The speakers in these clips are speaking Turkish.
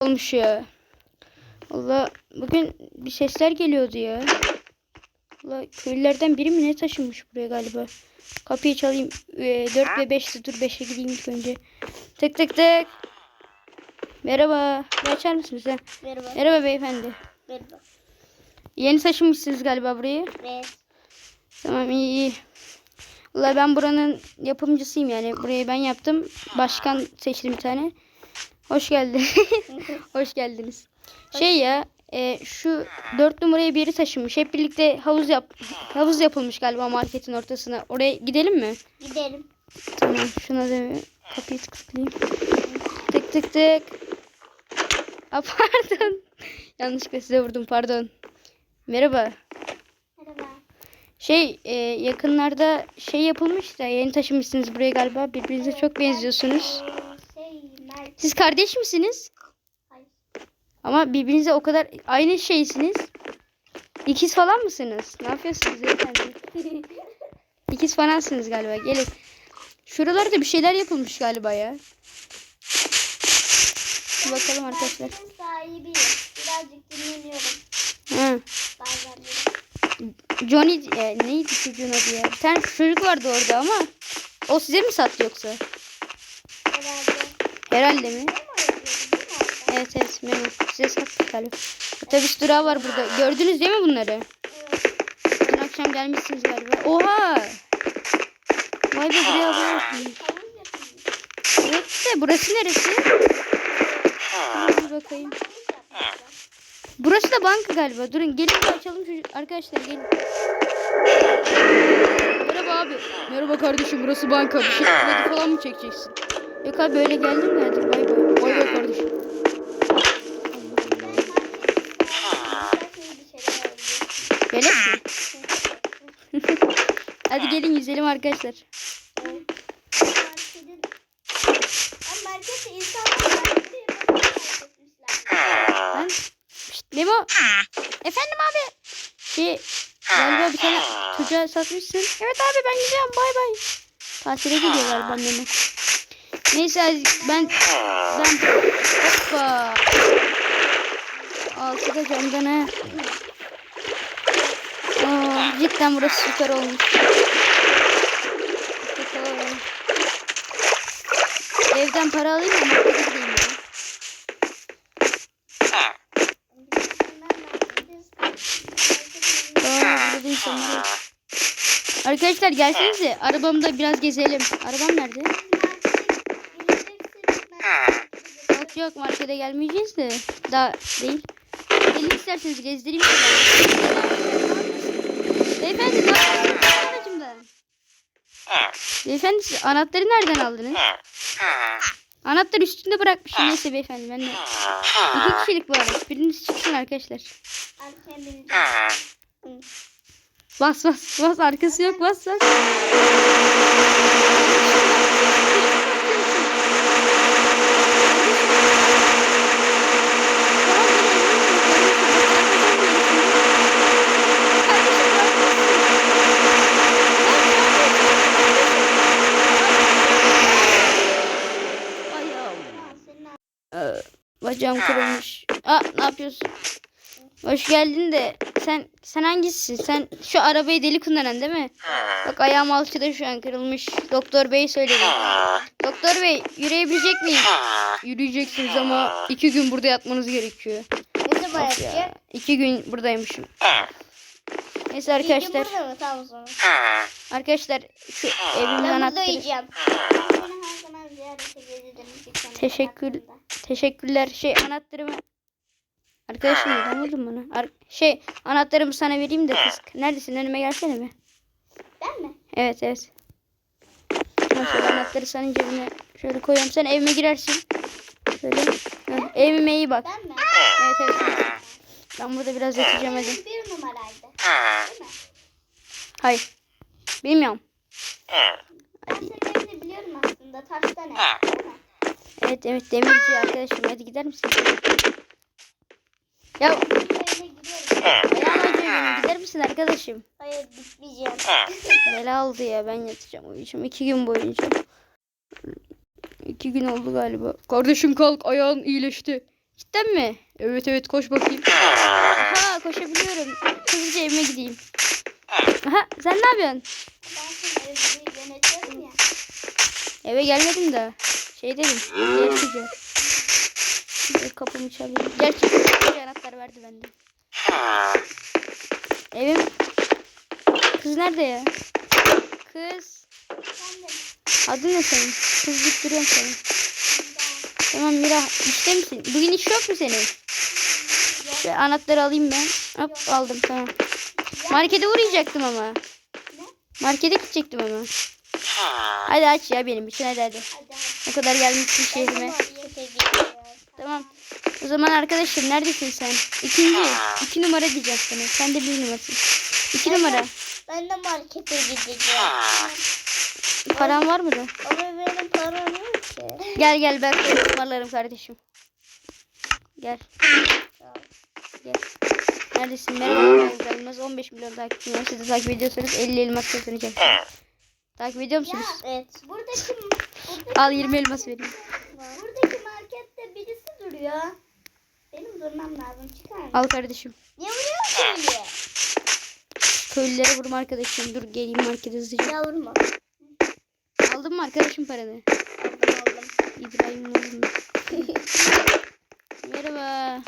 olmuş ya. Allah bugün bir sesler geliyordu ya. Allah köylülerden biri mi ne taşınmış buraya galiba. Kapıyı çalayım. Ee, 4 ve 5'ti. Dur 5'e gideyim ilk önce. Tık tık tık. Merhaba. Bir açar mısınız ha? Merhaba. Merhaba beyefendi. Merhaba. Yeni taşınmışsınız galiba buraya. Evet. Tamam iyi iyi. Valla ben buranın yapımcısıyım yani. Burayı ben yaptım. Başkan seçtim bir tane. Hoş geldin. Hoş geldiniz. Şey ya e, şu dört numaraya bir yeri taşınmış. Hep birlikte havuz yap havuz yapılmış galiba marketin ortasına. Oraya gidelim mi? Gidelim. Tamam şuna da bir kapıyı tıklayayım. Tık tık tık. Aa, pardon. Yanlışlıkla size vurdum pardon. Merhaba. Merhaba. Şey e, yakınlarda şey yapılmış da yeni taşınmışsınız buraya galiba. Birbirinize çok benziyorsunuz. Siz kardeş misiniz? Hayır. Ama birbirinize o kadar aynı şeysiniz. İkiz falan mısınız? Ne yapıyorsunuz beyefendi? İkiz falansınız galiba. Gelin. Şuralarda bir şeyler yapılmış galiba ya. Bir bakalım arkadaşlar. Sahibiyim. Birazcık dinleniyorum. Böyle. Johnny e, neydi çocuğun adı ya? Bir tane çocuk vardı orada ama o size mi sattı yoksa? Herhalde. Mi? Evet evet memnun. Size sattık galiba. Otobüs durağı var burada. Gördünüz değil mi bunları? Dün akşam gelmişsiniz galiba. Oha! Vay be buraya yapılmış. Evet de burası neresi? Bir bakayım. Burası da banka galiba. Durun gelin bir açalım çocuk. Arkadaşlar gelin. Merhaba abi. Merhaba kardeşim burası banka. Bir şey falan mı çekeceksin? Yok abi böyle geldim mi? Hadi bay bay. Bay bay kardeşim. Gelin mi? Hadi gelin yüzelim arkadaşlar. Memo. Efendim abi. Şey galiba bir tane çocuğa satmışsın. Evet abi ben gidiyorum bay bay. Tatile gidiyor galiba Memo. Neyse ben ben hoppa. Altıda camdan ha. Aa, cidden burası süper olmuş. Evden para alayım mı? Markete gideyim ya. Arabamda biraz gezelim. Arabam nerede? Yok yok markete gelmeyeceğiz de. Daha değil. Gelin isterseniz gezdireyim. Beyefendi ne yapıyorsunuz? Beyefendi siz anahtarı nereden aldınız? Anahtar üstünde bırakmışım. Neyse beyefendi ben de. İki kişilik bu araç. Biriniz çıksın arkadaşlar. Bas bas bas arkası yok bas bas. Ee, Bacağım kırılmış. Aa ne yapıyorsun? Hoş geldin de sen sen hangisisin? Sen şu arabayı deli kullanan değil mi? Bak ayağım alçıda şu an kırılmış. Doktor bey söyledi. Doktor bey yürüyebilecek miyim? Yürüyeceksiniz ama iki gün burada yatmanız gerekiyor. Ne zaman Of ya, yapacak? iki gün buradaymışım. Neyse arkadaşlar. Burada mı? Tamam o zaman. Arkadaşlar şu evimin Ben burada anahtarı. Teşekkür teşekkürler. Şey anahtarımı Arkadaşım neden vurdun bana? Ar- şey anahtarımı sana vereyim de kız. Neredesin? Önüme gelsene bir. Ben mi? Evet evet. Şöyle anahtarı senin cebine şöyle koyuyorum. Sen evime girersin. Şöyle. Evime iyi bak. Ben mi? Evet evet. Ben burada biraz yatacağım hadi. Bir numaraydı. Değil mi? Hayır. Bilmiyorum. Ben senin evini biliyorum aslında. Taştan ev. Değil mi? Evet evet demirci arkadaşım. Hadi gider misin? Ya ayağım acıyor. Gider misin arkadaşım? Hayır gitmeyeceğim. Bela oldu ya ben yatacağım uyuyacağım iki gün boyunca. İki gün oldu galiba. Kardeşim kalk ayağın iyileşti. Cidden mi? Evet evet koş bakayım. Aha koşabiliyorum. Hızlıca evime gideyim. Aha sen ne yapıyorsun? Ben seni evimi yönetiyorum ya. Eve gelmedim de. Şey dedim. Diğer çocuğa. Kapımı çalayım. Gerçekten anahtar verdi bende. Evim. Kız nerede ya? Kız. Sen de Adın ne senin? Kız deyip duruyorum senin. Tamam Mira. İşte misin? Bugün iş yok mu senin? Şu anahtarı alayım ben. Hop aldım tamam. Markete uğrayacaktım ama. Markete gidecektim ama. Hadi aç ya benim için hadi hadi. O kadar gelmişsin Ben de şehrime. Tamam. O zaman arkadaşım neredesin sen? İkinci. iki numara diyeceğim sana. Sen de bir numarasın. İki numara. Ben de markete gideceğim. Paran var mı da? Ama benim param yok ki. Gel gel ben sana ısmarlarım kardeşim. Gel. Gel. Neredesin? Merhaba ben Yılmaz. 15 milyon takipçim var. Siz de takip ediyorsanız 50 elmas kazanacağım. Takip ediyor musunuz? Ya evet. Buradaki, buradaki Al 20 elmas vereyim. Buradaki markette birisi duruyor. Benim durmam lazım. Çıkar mısın? Al kardeşim. Niye vuruyorsun öyle? Köylülere vurma arkadaşım. Dur geleyim markete hızlıca. Ya vurma. Aldın mı arkadaşım paranı? Aldım aldım. İbrahim oğlum. Merhaba.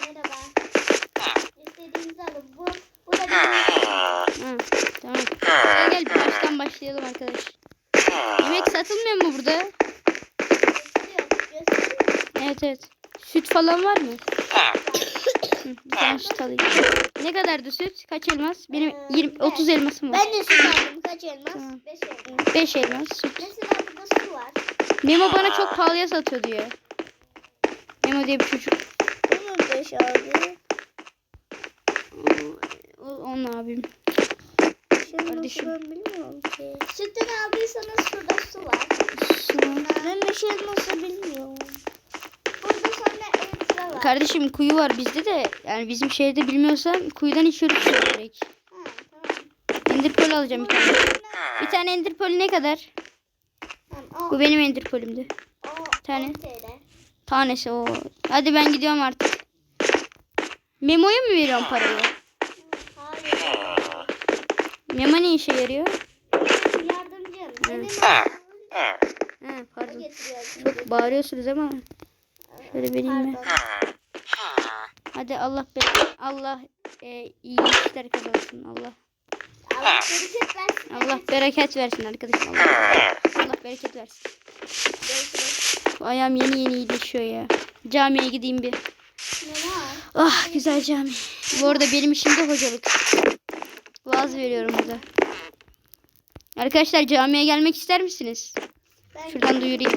Merhaba. İstediğinizi alın. Bu, bu da benim. Ha, tamam. Gel gel baştan başlayalım arkadaş. Yemek satılmıyor mu burada? Evet evet. Süt falan var mı? Tane süt alayım. Ne kadardı süt? Kaç elmas? Benim 20 30 elmasım var. Ben de süt aldım. Kaç elmas? Tamam. 5 elmas. 5 elmas süt. Mesela burada su var. Memo bana çok pahalıya satıyor diyor. Memo diye bir çocuk. Bunun 5 aldı. O, onun abim. Şimdi Kardeşim. nasıl bilmiyorum ki. Sütünü aldıysanız şurada su var. Su. Ben bir şey nasıl bilmiyorum. Burada sonra elbise var. Kardeşim kuyu var bizde de. Yani bizim şehirde bilmiyorsan kuyudan içiyoruz suyu direkt. Ha, tamam. Enderpearl alacağım bir tane. Bir tane enderpearl ne kadar? Tamam. Bu benim enderpearl'ümdü. O, o, tane. 10 TL. Tanesi o. Hadi ben gidiyorum artık. Memo'ya mı veriyorum parayı? Memo ne işe yarıyor? Yardımcım. Benim Ha pardon. Çok bağırıyorsunuz ama. Şöyle vereyim mi? Pardon. Hadi Allah be Allah e, iyi işler kazansın Allah. Allah bereket versin. Allah bereket versin arkadaşım Allah. Allah bereket versin. Bu ayağım yeni yeni iyileşiyor ya. Camiye gideyim bir. Ne var? Ah güzel cami. Bu arada benim işim de hocalık. Vaaz veriyorum burada. Arkadaşlar camiye gelmek ister misiniz? Ben Şuradan duyurayım.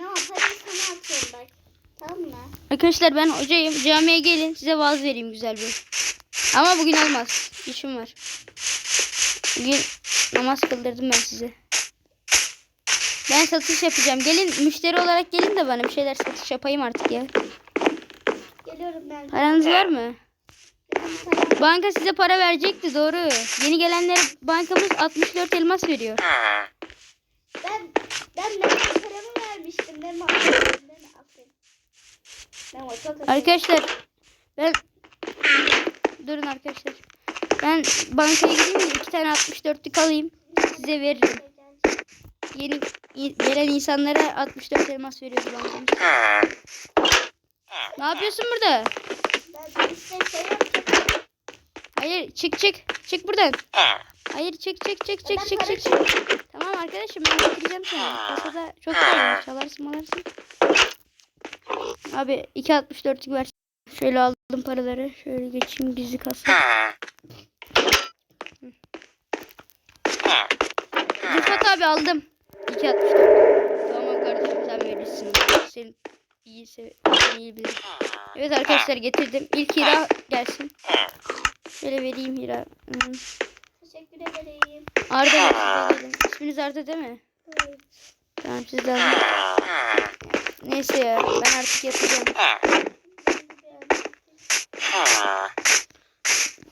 Ne var? Parayı sana atıyorum bak. Tamam mı? Arkadaşlar ben hocayım. Camiye gelin size vaaz vereyim güzel bir. Ama bugün olmaz. İşim var. Bugün namaz kıldırdım ben size. Ben satış yapacağım. Gelin müşteri olarak gelin de bana bir şeyler satış yapayım artık ya. Geliyorum ben. Paranız var mı? Banka size para verecekti doğru. Yeni gelenlere bankamız 64 elmas veriyor. Ben ben benim paramı vermiştim. Çok aferin. Arkadaşlar ben durun arkadaşlar. Ben bankaya gideyim de iki tane 64'lük alayım. Size veririm. Yeni gelen insanlara 64 elmas veriyordu bankamız. Ne yapıyorsun burada? Ben işte şey yapacağım. Hayır çık çık. Çık buradan. Hayır çık çık çık çık çık çık. çık. Tamam arkadaşım ben getireceğim seni. Kasada çok var. Çalarsın malarsın. Abi 2.64'lük ver. Şöyle aldım paraları. Şöyle geçeyim gizli kasa. Rıfat abi aldım. 2.64. Tamam kardeşim sen verirsin. Sen iyi se sen iyi bilir. Evet arkadaşlar getirdim. İlk Hira gelsin. Şöyle vereyim Hira. Hmm. Teşekkür ederim. Arda gelin. İsminiz Arda değil mi? Evet. Tamam siz de alın. Neyse ya ben artık yatacağım.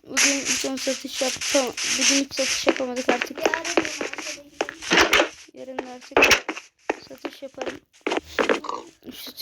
Bugün son satış yaptım. Bugün hiç satış yapamadık artık. Yarın artık satış yaparım. Şu